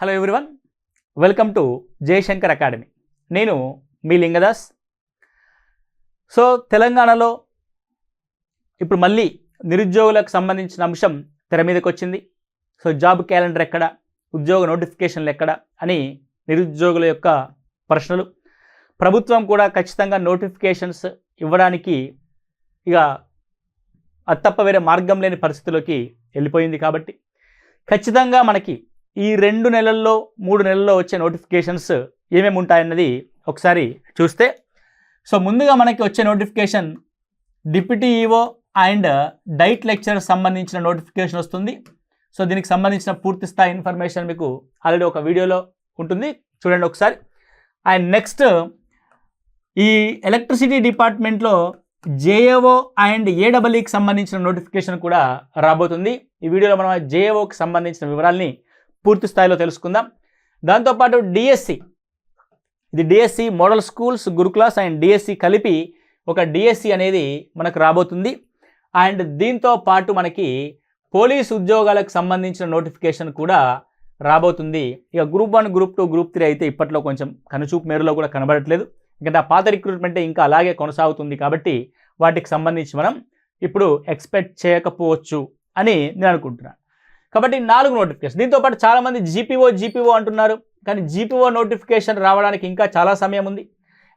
Hello everyone welcome to Jayashankar academy నేను మీ Lingadas. So తెలంగాణలో ఇప్పుడు మళ్ళీ నిరుద్యోగులకు సంబంధించిన అంశం తెర మీదకి వచ్చింది సో జాబ్ క్యాలెండర్ ఎక్కడ? ఉద్యోగ నోటిఫికేషన్లు ఎక్కడ? అని నిరుద్యోగుల యొక్క ప్రశ్నలు. ప్రభుత్వం కూడా ఖచ్చితంగా నోటిఫికేషన్స్ ఇవ్వడానికి ఇక అత్తప్ప వేరే మార్గం లేని పరిస్థితిలోకి వెళ్ళిపోయింది కాబట్టి ఖచ్చితంగా మనకి ఈ రెండు నెలల్లో మూడు నెలల్లో వచ్చే నోటిఫికేషన్స్ ఏమేమి ఉంటాయన్నది ఒకసారి చూస్తే. సో ముందుగా మనకి వచ్చే notification deputy EO and DIET lecture సంబంధించిన నోటిఫికేషన్ వస్తుంది. సో దీనికి సంబంధించిన పూర్తి స్థాయి ఇన్ఫర్మేషన్ మీకు ఆల్రెడీ ఒక వీడియోలో ఉంటుంది. చూడండి ఒకసారి. అండ్ నెక్స్ట్ ఈ ఎలక్ట్రిసిటీ డిపార్ట్మెంట్లో జేఏఓ అండ్ ఏడబ్ల్యూకి సంబంధించిన నోటిఫికేషన్ కూడా రాబోతుంది. ఈ వీడియోలో మనం జేఏఓకి సంబంధించిన వివరాల్ని పూర్తి స్థాయిలో తెలుసుకుందాం. దాంతోపాటు డిఎస్సి ఇది DSC model schools gurukuls and DSC కలిపి ఒక డిఎస్సి అనేది మనకు రాబోతుంది. అండ్ దీంతో పాటు మనకి పోలీస్ ఉద్యోగాలకు సంబంధించిన నోటిఫికేషన్ కూడా రాబోతుంది. ఇక group one group two group three అయితే ఇప్పట్లో కొంచెం కనుచూపు మేరలో కూడా కనబడట్లేదు. ఎందుకంటే ఆ పాత రిక్రూట్మెంట్ ఇంకా అలాగే కొనసాగుతుంది కాబట్టి వాటికి సంబంధించి మనం ఇప్పుడు ఎక్స్పెక్ట్ చేయకపోవచ్చు అని నేను అనుకుంటున్నాను. కాబట్టి నాలుగు నోటిఫికేషన్ దీంతోపాటు చాలామంది జీపీఓ జీపీఓ అంటున్నారు. కానీ జీపీఓ నోటిఫికేషన్ రావడానికి ఇంకా చాలా సమయం ఉంది.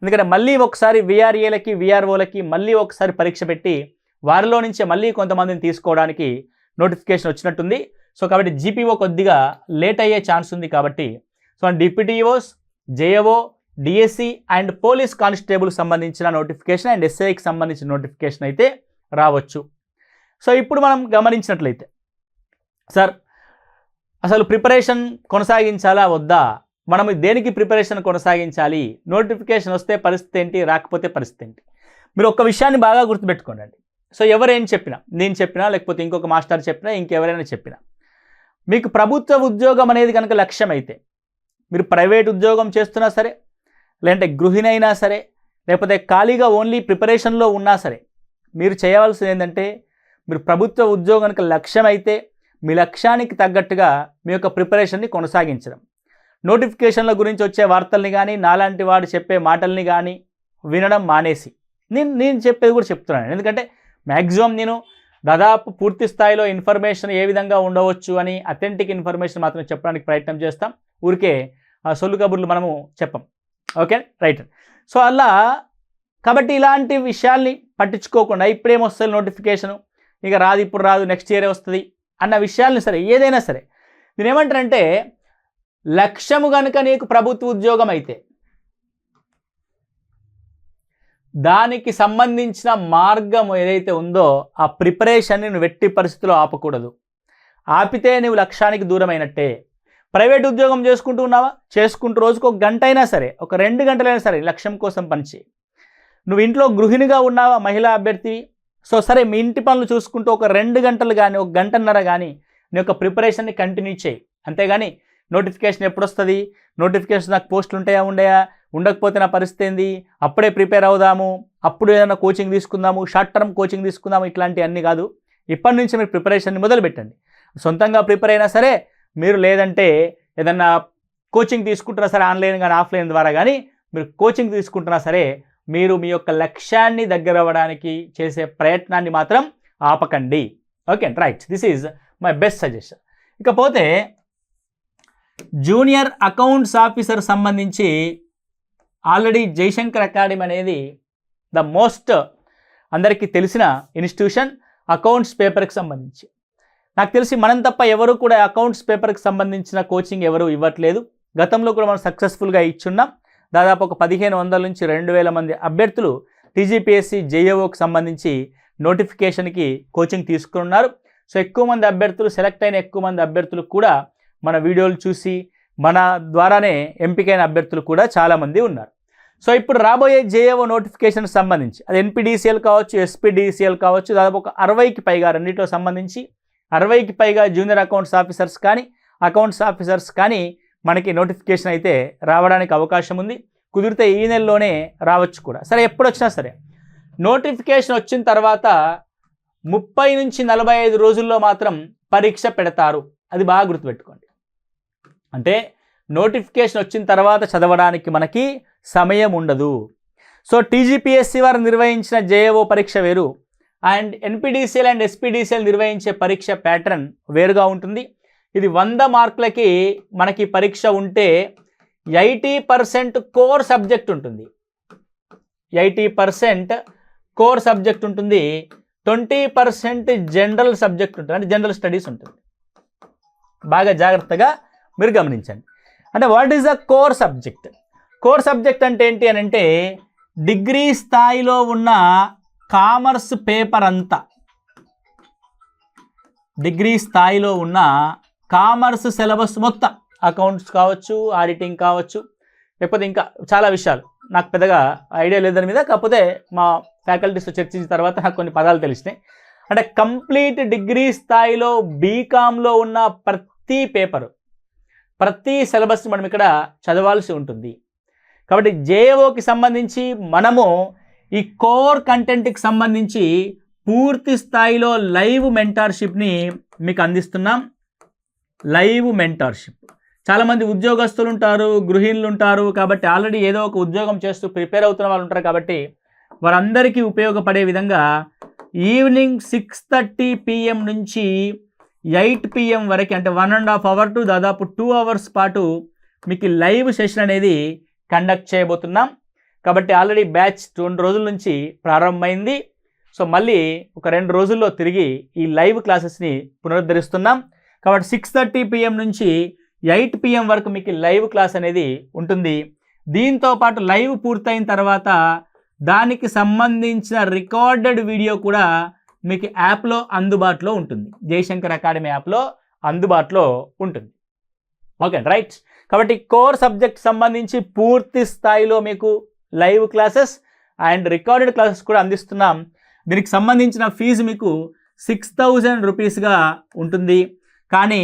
ఎందుకంటే మళ్ళీ ఒకసారి విఆర్ఏలకి విఆర్ఓలకి మళ్ళీ ఒకసారి పరీక్ష పెట్టి వారిలో నుంచే మళ్ళీ కొంతమందిని తీసుకోవడానికి నోటిఫికేషన్ వచ్చినట్టుంది. సో కాబట్టి జీపీఓ కొద్దిగా లేట్ అయ్యే ఛాన్స్ ఉంది కాబట్టి. So deputy EOs JAO DSC and police constable సంబంధించిన నోటిఫికేషన్ అండ్ ఎస్ఐకి సంబంధించిన నోటిఫికేషన్ అయితే రావచ్చు. సో ఇప్పుడు మనం గమనించినట్లయితే సార్ అసలు ప్రిపరేషన్ కొనసాగించాలా వద్దా? మనం దేనికి ప్రిపరేషన్ కొనసాగించాలి? నోటిఫికేషన్ వస్తే పరిస్థితి ఏంటి రాకపోతే పరిస్థితి ఏంటి? మీరు ఒక్క విషయాన్ని బాగా గుర్తుపెట్టుకోండి సో ఎవరేం చెప్పినా నేను చెప్పినా లేకపోతే ఇంకొక మాస్టర్ చెప్పినా ఇంకెవరైనా చెప్పినా మీకు ప్రభుత్వ ఉద్యోగం అనేది కనుక లక్ష్యం అయితే మీరు ప్రైవేట్ ఉద్యోగం చేస్తున్నా సరే లేదంటే గృహిణైనా సరే లేకపోతే ఖాళీగా ఓన్లీ ప్రిపరేషన్లో ఉన్నా సరే మీరు చేయవలసింది ఏంటంటే మీరు ప్రభుత్వ ఉద్యోగానికి లక్ష్యం అయితే మీ లక్ష్యానికి తగ్గట్టుగా మీ యొక్క ప్రిపరేషన్ని కొనసాగించడం. నోటిఫికేషన్ల గురించి వచ్చే వార్తల్ని కానీ నాలాంటి వాడు చెప్పే మాటల్ని కానీ వినడం మానేసి. నేను నేను చెప్పేది కూడా చెప్తున్నాను. ఎందుకంటే మ్యాక్సిమం నేను దాదాపు పూర్తి స్థాయిలో ఇన్ఫర్మేషన్ ఏ విధంగా ఉండవచ్చు అని అథెంటిక్ ఇన్ఫర్మేషన్ మాత్రం చెప్పడానికి ప్రయత్నం చేస్తాం. ఊరికే ఆ సొల్లు కబుర్లు మనము చెప్పం. ఓకే? రైట్. సో అలా కాబట్టి ఇలాంటి విషయాల్ని పట్టించుకోకుండా ఇప్పుడేమొస్తుంది నోటిఫికేషను? ఇక రాదు ఇప్పుడు రాదు నెక్స్ట్ ఇయరే వస్తుంది. అన్న విషయాలను సరే ఏదైనా సరే. నేను ఏమంటారంటే లక్ష్యము కనుక నీకు ప్రభుత్వ ఉద్యోగం అయితే దానికి సంబంధించిన మార్గం ఏదైతే ఉందో ఆ ప్రిపరేషన్ని నువ్వు వెట్టి పరిస్థితిలో ఆపకూడదు. ఆపితే నువ్వు లక్ష్యానికి దూరమైనట్టే. ప్రైవేట్ ఉద్యోగం చేసుకుంటూ ఉన్నావా? చేసుకుంటూ రోజుకు ఒక గంట అయినా సరే ఒక రెండు గంటలైనా సరే లక్ష్యం కోసం పనిచేయి. నువ్వు ఇంట్లో గృహిణిగా ఉన్నావా? మహిళా అభ్యర్థి సో సరే మీ ఇంటి పనులు చూసుకుంటూ ఒక రెండు గంటలు కానీ ఒక గంటన్నర కానీ నీ యొక్క ప్రిపరేషన్ని కంటిన్యూ చేయి. అంతేగాని నోటిఫికేషన్ ఎప్పుడు వస్తుంది నోటిఫికేషన్ నాకు పోస్టులు ఉంటాయా ఉండయా? ఉండకపోతే నా పరిస్థితి ఏంది? అప్పుడే ప్రిపేర్ అవుదాము. అప్పుడు ఏదైనా కోచింగ్ తీసుకుందాము. షార్ట్ టర్మ్ కోచింగ్ తీసుకుందాము. ఇట్లాంటివి అన్నీ కాదు. ఇప్పటి నుంచి మీరు ప్రిపరేషన్ని మొదలుపెట్టండి. సొంతంగా ప్రిపేర్ అయినా సరే మీరు లేదంటే ఏదన్నా కోచింగ్ తీసుకుంటున్నా సరే ఆన్లైన్ కానీ ఆఫ్లైన్ ద్వారా కానీ మీరు కోచింగ్ తీసుకుంటున్నా సరే మీరు మీ యొక్క లక్ష్యాన్ని దగ్గర అవ్వడానికి చేసే ప్రయత్నాన్ని మాత్రం ఆపకండి. Okay right. This is my best suggestion ఇకపోతే జూనియర్ అకౌంట్స్ ఆఫీసర్ సంబంధించి ఆల్రెడీ జయశంకర్ అకాడమీ అనేది ద మోస్ట్ అందరికీ తెలిసిన ఇన్స్టిట్యూషన్ అకౌంట్స్ పేపర్కి సంబంధించి. నాకు తెలిసి మనం తప్ప ఎవరు కూడా అకౌంట్స్ పేపర్కి సంబంధించిన కోచింగ్ ఎవరు ఇవ్వట్లేదు. గతంలో కూడా మనం సక్సెస్ఫుల్గా ఇచ్చున్నాం. దాదాపు ఒక పదిహేను వందల నుంచి రెండు వేల మంది అభ్యర్థులు టీజీపీఎస్సీ జేఏఓకి సంబంధించి నోటిఫికేషన్కి కోచింగ్ తీసుకున్నారు. సో ఎక్కువ మంది అభ్యర్థులు సెలెక్ట్ అయిన ఎక్కువ మంది అభ్యర్థులు కూడా మన వీడియోలు చూసి మన ద్వారానే ఎంపికైన అభ్యర్థులు కూడా చాలామంది ఉన్నారు. సో ఇప్పుడు రాబోయే జేఏఓ నోటిఫికేషన్కి సంబంధించి అది ఎన్పిడిసిఎల్ కావచ్చు ఎస్పీడిసిఎల్ కావచ్చు దాదాపు ఒక అరవైకి పైగా రెండింటిలో సంబంధించి అరవైకి పైగా జూనియర్ అకౌంట్స్ ఆఫీసర్స్ కానీ అకౌంట్స్ ఆఫీసర్స్ కానీ మనకి నోటిఫికేషన్ అయితే రావడానికి అవకాశం ఉంది. కుదిరితే ఈ నెలలోనే రావచ్చు కూడా. సరే ఎప్పుడు వచ్చినా సరే. నోటిఫికేషన్ వచ్చిన తర్వాత ముప్పై నుంచి నలభై ఐదు రోజుల్లో మాత్రం పరీక్ష పెడతారు. అది బాగా గుర్తుపెట్టుకోండి. అంటే నోటిఫికేషన్ వచ్చిన తర్వాత చదవడానికి మనకి సమయం ఉండదు. సో టీజీపీఎస్సీ వారు నిర్వహించిన జేఏఓ పరీక్ష వేరు. అండ్ ఎన్పిడిసిఎల్ అండ్ ఎస్పీడీసీఎల్ నిర్వహించే పరీక్ష ప్యాటర్న్ వేరుగా ఉంటుంది. ఇది వంద మార్కులకి మనకి పరీక్ష ఉంటే ఎయిటీ పర్సెంట్ కోర్ సబ్జెక్ట్ ఉంటుంది. ఎయిటీ పర్సెంట్ కోర్ సబ్జెక్ట్ ఉంటుంది. ట్వంటీ పర్సెంట్ జనరల్ సబ్జెక్ట్ ఉంటుంది. అంటే జనరల్ స్టడీస్ ఉంటుంది. బాగా జాగ్రత్తగా మీరు గమనించండి. అంటే what is the core subject? Core subject అంటే ఏంటి అని అంటే డిగ్రీ స్థాయిలో ఉన్న కామర్స్ పేపర్ అంతా డిగ్రీ స్థాయిలో ఉన్న కామర్స్ సిలబస్ మొత్తం అకౌంట్స్ కావచ్చు ఆడిటింగ్ కావచ్చు లేకపోతే ఇంకా చాలా విషయాలు. నాకు పెద్దగా ఐడియా లేదని మీద కాకపోతే మా ఫ్యాకల్టీస్తో చర్చించిన తర్వాత నాకు కొన్ని పదాలు తెలిసినాయి. అంటే కంప్లీట్ డిగ్రీ స్థాయిలో బీకామ్లో ఉన్న ప్రతి పేపరు ప్రతి సిలబస్ మనం ఇక్కడ చదవాల్సి ఉంటుంది. కాబట్టి జేఓకి సంబంధించి మనము ఈ కోర్ కంటెంట్కి సంబంధించి పూర్తి స్థాయిలో లైవ్ మెంటార్షిప్ని మీకు అందిస్తున్నాం. Live mentorship. చాలామంది ఉద్యోగస్తులు ఉంటారు గృహిణులు ఉంటారు కాబట్టి ఆల్రెడీ ఏదో ఒక ఉద్యోగం చేస్తూ ప్రిపేర్ అవుతున్న వాళ్ళు ఉంటారు కాబట్టి వారందరికీ ఉపయోగపడే విధంగా ఈవినింగ్ సిక్స్ థర్టీ పిఎం నుంచి ఎయిట్ పిఎం వరకు అంటే one and half hour to దాదాపు టూ అవర్స్ పాటు మీకు లైవ్ సెషన్ అనేది కండక్ట్ చేయబోతున్నాం. కాబట్టి ఆల్రెడీ బ్యాచ్ రెండు రోజుల నుంచి ప్రారంభమైంది. సో మళ్ళీ ఒక రెండు రోజుల్లో తిరిగి ఈ లైవ్ క్లాసెస్ని పునరుద్ధరిస్తున్నాం. కాబట్టి సిక్స్ థర్టీ పిఎం నుంచి ఎయిట్ పిఎం వరకు మీకు లైవ్ క్లాస్ అనేది ఉంటుంది. దీంతో పాటు లైవ్ పూర్తయిన తర్వాత దానికి సంబంధించిన రికార్డెడ్ వీడియో కూడా మీకు యాప్లో అందుబాటులో ఉంటుంది. జయశంకర్ అకాడమీ యాప్లో అందుబాటులో ఉంటుంది. ఓకే రైట్ కాబట్టి కోర్ సబ్జెక్ట్ సంబంధించి పూర్తి స్థాయిలో మీకు live classes and recorded classes కూడా అందిస్తున్నాం. దీనికి సంబంధించిన ఫీజు మీకు సిక్స్ థౌజండ్ రూపీస్గా ఉంటుంది. కానీ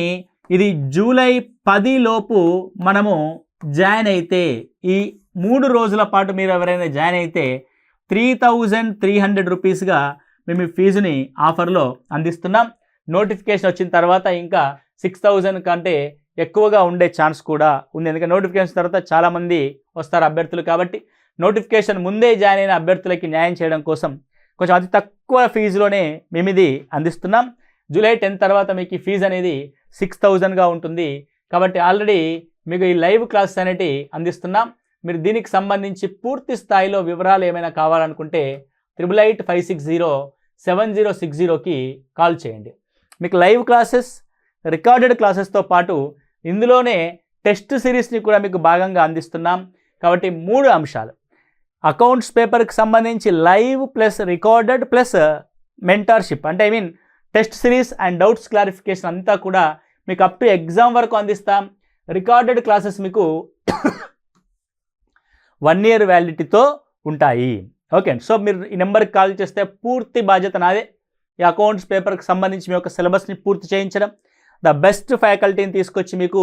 ఇది జూలై పదిలోపు మనము జాయిన్ అయితే ఈ మూడు రోజుల పాటు మీరు ఎవరైనా జాయిన్ అయితే త్రీ థౌజండ్ త్రీ హండ్రెడ్ రూపీస్గా మేము ఈ ఫీజుని ఆఫర్లో అందిస్తున్నాం. నోటిఫికేషన్ వచ్చిన తర్వాత ఇంకా సిక్స్ థౌజండ్ కంటే ఎక్కువగా ఉండే ఛాన్స్ కూడా ఉంది. ఎందుకంటే నోటిఫికేషన్ తర్వాత చాలామంది వస్తారు అభ్యర్థులు కాబట్టి నోటిఫికేషన్ ముందే జాయిన్ అయిన అభ్యర్థులకి న్యాయం చేయడం కోసం కొంచెం అతి తక్కువ ఫీజులోనే మేము ఇది అందిస్తున్నాం. జూలై టెన్త్ తర్వాత మీకు ఈ ఫీజు అనేది సిక్స్ థౌజండ్గా ఉంటుంది. కాబట్టి ఆల్రెడీ మీకు ఈ లైవ్ క్లాసెస్ అనేటి అందిస్తున్నాం. మీరు దీనికి సంబంధించి పూర్తి స్థాయిలో వివరాలు ఏమైనా కావాలనుకుంటే triple eight five six zero seven zero six జీరోకి కాల్ చేయండి. మీకు లైవ్ క్లాసెస్ రికార్డెడ్ క్లాసెస్తో పాటు ఇందులోనే టెస్ట్ సిరీస్ని కూడా మీకు భాగంగా అందిస్తున్నాం. కాబట్టి మూడు అంశాలు. అకౌంట్స్ పేపర్కి సంబంధించి live plus recorded plus mentorship. అంటే I mean test series and doubts clarification అంతా కూడా మీకు అప్ టు ఎగ్జామ్ వరకు అందిస్తాం. రికార్డెడ్ క్లాసెస్ మీకు వన్ ఇయర్ వ్యాలిడిటీతో ఉంటాయి. ఓకే సో మీరు ఈ నెంబర్కి కాల్ చేస్తే పూర్తి బాధ్యత నాదే. ఈ అకౌంట్స్ పేపర్కి సంబంధించి మీ యొక్క సిలబస్ని పూర్తి చేయించడం. ద బెస్ట్ ఫ్యాకల్టీని తీసుకొచ్చి మీకు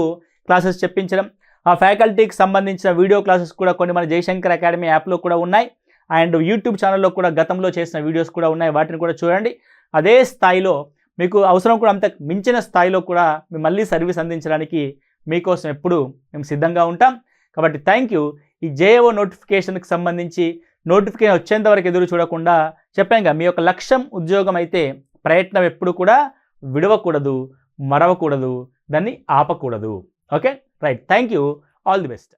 క్లాసెస్ చెప్పించడం. ఆ ఫ్యాకల్టీకి సంబంధించిన వీడియో క్లాసెస్ కూడా కొన్ని మన జయశంకర్ అకాడమీ యాప్లో కూడా ఉన్నాయి. అండ్ యూట్యూబ్ ఛానల్లో కూడా గతంలో చేసిన వీడియోస్ కూడా ఉన్నాయి. వాటిని కూడా చూడండి. అదే స్థాయిలో మీకు అవసరం కూడా అంత మించిన స్థాయిలో కూడా మేము మళ్ళీ సర్వీస్ అందించడానికి మీకోసం ఎప్పుడు మేము సిద్ధంగా ఉంటాం. కాబట్టి థ్యాంక్ యూ ఈ జేఓ నోటిఫికేషన్కి సంబంధించి నోటిఫికేషన్ వచ్చేంత వరకు ఎదురు చూడకుండా చెప్పాను మీ యొక్క లక్ష్యం ఉద్యోగం అయితే ప్రయత్నం ఎప్పుడు కూడా విడవకూడదు మరవకూడదు దాన్ని ఆపకూడదు. Okay? Right. Thank you all the best